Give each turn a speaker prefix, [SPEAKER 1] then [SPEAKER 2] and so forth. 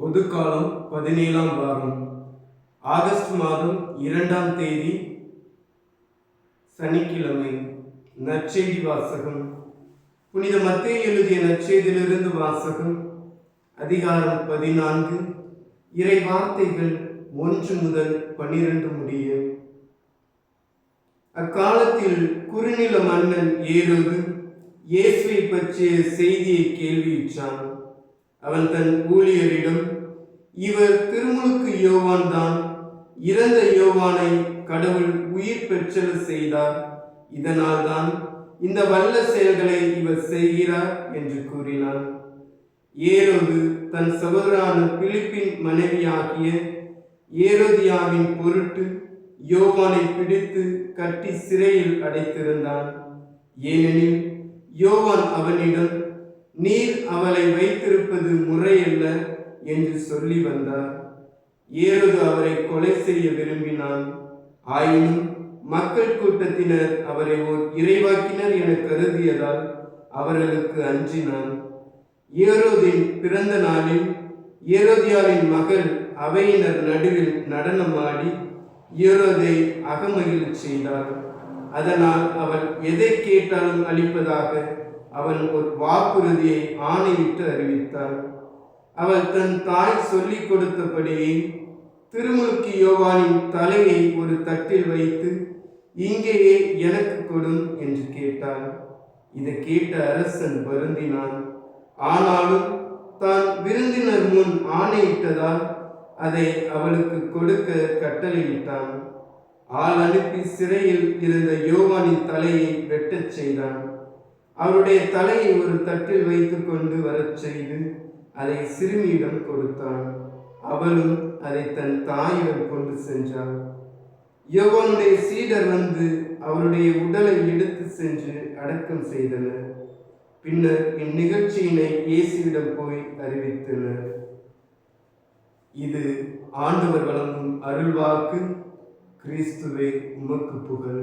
[SPEAKER 1] பொதுக்காலம் பதினேழாம் வாரம். ஆகஸ்ட் மாதம் இரண்டாம் தேதி சனிக்கிழமை. நற்செய்தி வாசகம். புனித மத்திய எழுதிய நற்செய்தியிலிருந்து வாசகம். அதிகாரம் பதினான்கு. இறை வார்த்தைகள் ஒன்று முதல் பன்னிரண்டு முடிய. அக்காலத்தில் குறுநில மன்னன் ஏரோது இயேசுவை பற்றிய செய்தியை கேள்வியுற்றான் அவன் தன் ஊழியரிடம் இவர் திருமுழுக்கு யோவான் தான் இறந்த யோவானை கடவுள் உயிர் பெற்றல் செய்தார். இதனால்தான் இந்த வல்ல செயல்களை இவர் செய்கிறார் என்று கூறினார் ஏரோது தன் சகோதரான பிலிப்பின் மனைவியாகிய ஏரோதியாவின் பொருட்டு யோவானை பிடித்து கட்டி சிறையில் அடைத்திருந்தான். ஏனெனில் யோவான் அவனிடம் நீர் அவளை வைத்திருப்பது முறையல்ல என்று சொல்லி வந்தார். ஏறது அவரை கொலை செய்ய விரும்பினான். ஆயினும் மக்கள் கூட்டத்தினர் அவரை ஓர் இறைவாக்கினர் என கருதியதால் அவர்களுக்கு அஞ்சினான். ஏரோதின் பிறந்த நாளில் ஏரோதியாவின் மகள் அவையினர் நடுவில் நடனமாடி ஏரோதை அகமகிழச் செய்தார். அதனால் அவள் எதை கேட்டாலும் அளிப்பதாக அவன் ஒரு வாக்குறுதியை ஆணையிட்டு அறிவித்தாள். அவள் தன் தாய் சொல்லிக் கொடுத்தபடியே திருமுழுக்கு யோவானின் தலையை ஒரு தட்டில் வைத்து இங்கேயே எனக்கு கொடும் என்று கேட்டாள். இதை கேட்ட அரசன் வருந்தினான். ஆனாலும் தான் விருந்தினர் முன் ஆணையிட்டதால் அதை அவளுக்கு கொடுக்க கட்டளையிட்டான். ஆள் அனுப்பி சிறையில் இருந்த யோவானின் தலையை வெட்டச் செய்தான். அவருடைய தலையை ஒரு தட்டில் வைத்து கொண்டு வரச் செய்து அதை சிறுமியிடம் கொடுத்தான். அவளும் அதை தன் தாயிடம் கொண்டு சென்றாள். யோவானுடைய சீடர் வந்து அவருடைய உடலை எடுத்து சென்று அடக்கம் செய்தனர். பின்னர் இந்நிகழ்ச்சியினை இயேசுவிடம் போய் அறிவித்தனர். இது ஆண்டவர் வழங்கும் அருள்வாக்கு கிறிஸ்துவே உமக்கு புகழ்.